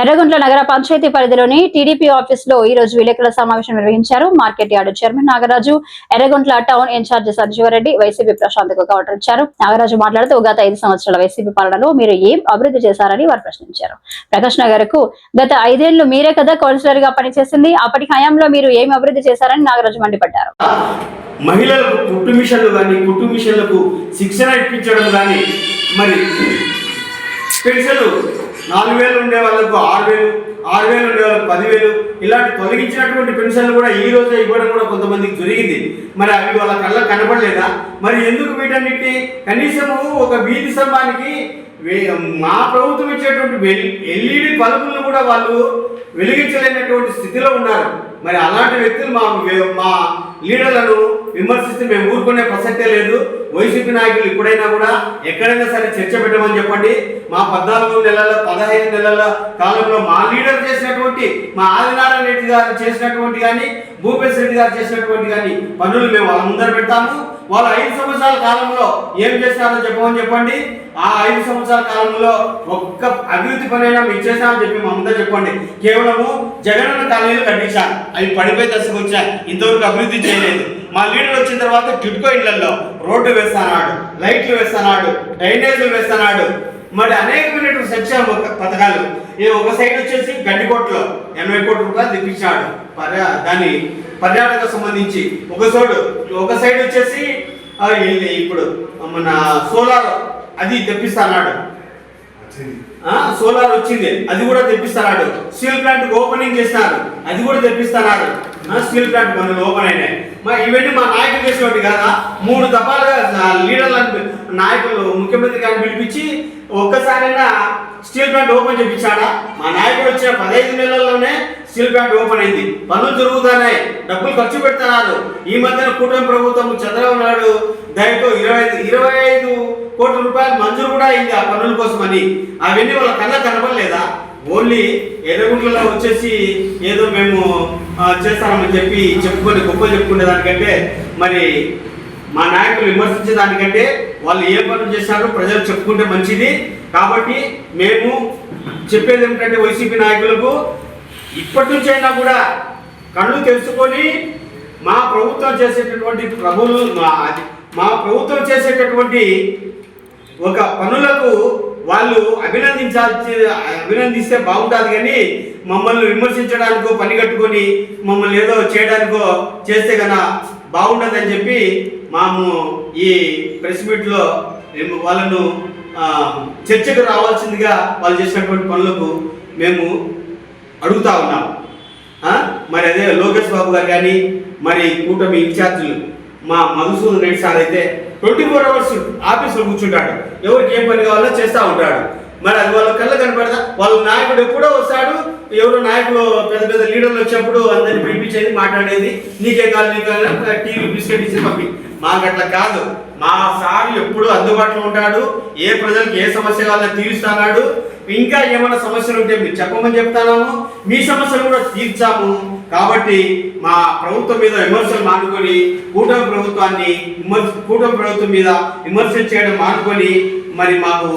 ఎర్రగుంట్ల నగర పంచాయతీ పరిధిలోని టీడీపీ ఆఫీస్లో ఈ రోజు విలేకరుల సమావేశం నిర్వహించారు. Market yard chairman Nagaraju Yerraguntla town incharge Sanjeevareddy YCP ప్రశాంత్కు counter ఇచ్చారు. నాగరాజు మాట్లాడుతూ గత ఐదు సంవత్సరాల వైసీపీ పాలనలో మీరు ఏం అభివృద్ధి చేశారని వారు ప్రశ్నించారు. ప్రకాష్ నగర్కు గత ఐదేళ్ళు మీరే కదా కౌన్సిలర్గా పనిచేసింది. అప్పటి హయాంలో మీరు ఏం అభివృద్ధి చేశారని నాగరాజు మండిపడ్డారు. మహిళలకు కుట్టు మిషన్లు కానీ కుట్టు మిషన్లకు శిక్షణ ఇప్పించడం కానీ మరి పెన్షన్లు నాలుగు వేలు ఉండే వాళ్ళకు ఆరు వేలు ఆరు వేలు ఉండే వాళ్ళకు పదివేలు. ఇలాంటి తొలగించినటువంటి పెన్షన్లు కూడా ఈ రోజే ఇవ్వడం కూడా కొంతమందికి జరిగింది. మరి అవి వాళ్ళ కళ్ళ కనపడలేదా? మరి ఎందుకు వీటన్నిటి కనీసము ఒక వీధి స్తంభానికి మా ప్రభుత్వం ఇచ్చేటువంటి ఎల్ఈడి బల్బులను కూడా వాళ్ళు వెలిగించలేనటువంటి స్థితిలో ఉన్నారు. మరి అలాంటి వ్యక్తులు మా మా లీడర్లను విమర్శిస్తే మేము ఊరుకునే ప్రసక్తే లేదు. వైసీపీ నాయకులు ఇప్పుడైనా కూడా ఎక్కడైనా సరే చర్చ పెట్టమని చెప్పండి. మా పద్నాలుగు నెలల పదహైదు నెలల కాలంలో మా లీడర్ చేసినటువంటి మా ఆదినారాయణ రెడ్డి గారు చేసినటువంటి కానీ భూపేశ్ రెడ్డి గారు చేసినటువంటి కానీ పనులు మేము వాళ్ళ ముందర పెడతాము. వాళ్ళు ఐదు సంవత్సరాల కాలంలో ఏం చేస్తారో చెప్పమని చెప్పండి. ఆ ఐదు సంవత్సరాల కాలంలో ఒక్క అభివృద్ధి పనైనా మేము చేశామని చెప్పి మా ముందర చెప్పండి. కేవలము జగనన్న కాలనీలు కట్టించాను అవి పడిపోయి దశకు వచ్చాయి. ఇంతవరకు అభివృద్ధి చేయలేదు. మా లీడర్ వచ్చిన తర్వాత టిట్కో ఇళ్ళలో రోడ్డు వేస్తానాడు లైట్లు వేస్తానాడు డ్రైనేజీలు వేస్తానాడు. మరి అనేకమైనటువంటి సంక్షేమ పథకాలు. ఈ ఒక సైడ్ వచ్చేసి గడ్డికోటలో ఎనభై కోట్ల రూపాయలు తెప్పించాడు. పర్యా దాని పర్యాటక సంబంధించి ఒక సైడ్ ఒక సైడ్ వచ్చేసి ఇప్పుడు మన సోలార్ అది తెప్పిస్తాడు సోలార్ వచ్చింది. అది కూడా తెప్పిస్తాడు స్టీల్ ప్లాంట్ ఓపెనింగ్ చేస్తున్నారు అది కూడా తెప్పిస్తాడు స్టీల్ ప్లాంట్ పనులు ఓపెన్ అయినాయి. మరి ఇవన్నీ మా నాయకులు చేసినట్టు కదా? మూడు దఫాలుగా లీడర్లను నాయకులు ముఖ్యమంత్రి గారిని పిలిపించి ఒక్కసారైనా స్టీల్ ప్లాంట్ ఓపెన్ చేయించాడా? మా నాయకుడు వచ్చిన పదహైదు నెలల్లోనే స్టీల్ ప్లాంట్ ఓపెన్ అయింది. పనులు జరుగుతున్నాయి. డబ్బులు ఖర్చు పెడుతున్నారు. ఈ మధ్యన కూటమి ప్రభుత్వం చంద్రబాబు నాయుడు దయతో ఇరవై ఐదు ఇరవై ఐదు కోట్ల రూపాయలు మంజూరు కూడా అయింది ఆ పనుల కోసమని. అవన్నీ వాళ్ళ కన్నా కనపడలేదా ఓన్లీ ఎర్రగుంట్లలో వచ్చేసి ఏదో మేము చేస్తామని చెప్పి చెప్పుకొని గొప్ప చెప్పుకునే దానికంటే మరి మా నాయకులు విమర్శించే దానికంటే వాళ్ళు ఏ పనులు చేశారో ప్రజలు చెప్పుకుంటే మంచిది. కాబట్టి మేము చెప్పేది ఏమిటంటే వైసీపీ నాయకులకు ఇప్పటి నుంచి అయినా కూడా కళ్ళు తెలుసుకొని మా ప్రభుత్వం చేసేటటువంటి ప్రభులు మా మా ప్రభుత్వం చేసేటటువంటి ఒక పనులకు వాళ్ళు అభినందించాల్సి అభినందిస్తే బాగుంటుంది కానీ మమ్మల్ని విమర్శించడానికో పని కట్టుకొని మమ్మల్ని ఏదో చేయడానికో చేస్తే కన్నా బాగుండదని చెప్పి మాము ఈ ప్రెస్ మీట్లో మేము వాళ్ళను చర్చకు రావాల్సిందిగా వాళ్ళు చేసినటువంటి పనులకు మేము అడుగుతా ఉన్నాం. మరి అదే లోకేష్ బాబు గారు కానీ మరి కూటమి ఇన్ఛార్జీలు మా మధుసూదన్ రెడ్డి సార్ అయితే ట్వంటీ ఫోర్ అవర్స్ ఆఫీస్లో కూర్చుంటాడు. ఎవరికి ఏం పని కావాలో చేస్తూ ఉంటాడు. మరి అది వాళ్ళ కళ్ళ కనపడదా? వాళ్ళ నాయకుడు ఎప్పుడో వస్తాడు. ఎవరో నాయకులు పెద్ద పెద్ద లీడర్లు వచ్చినప్పుడు అందరిని పిలిపించేది మాట్లాడేది. నీకే కాదు నీకు టీవీ బిస్కెట్ ఇచ్చి పంపి. మాకు అట్లా కాదు. మా సార్ ఎప్పుడు అందుబాటులో ఉంటాడు. ఏ ప్రజలకు ఏ సమస్య కావాలో తీరుస్తాడు. ఇంకా ఏమైనా సమస్యలు ఉంటే మీరు చెప్పమని చెప్తాము మీ సమస్యలు కూడా తీర్చాము. కాబట్టి మా ప్రభుత్వం మీద విమర్శలు మానుకొని కూటమి ప్రభుత్వాన్ని విమర్శ కూటమి ప్రభుత్వం మీద విమర్శలు చేయడం మానుకొని మరి మాకు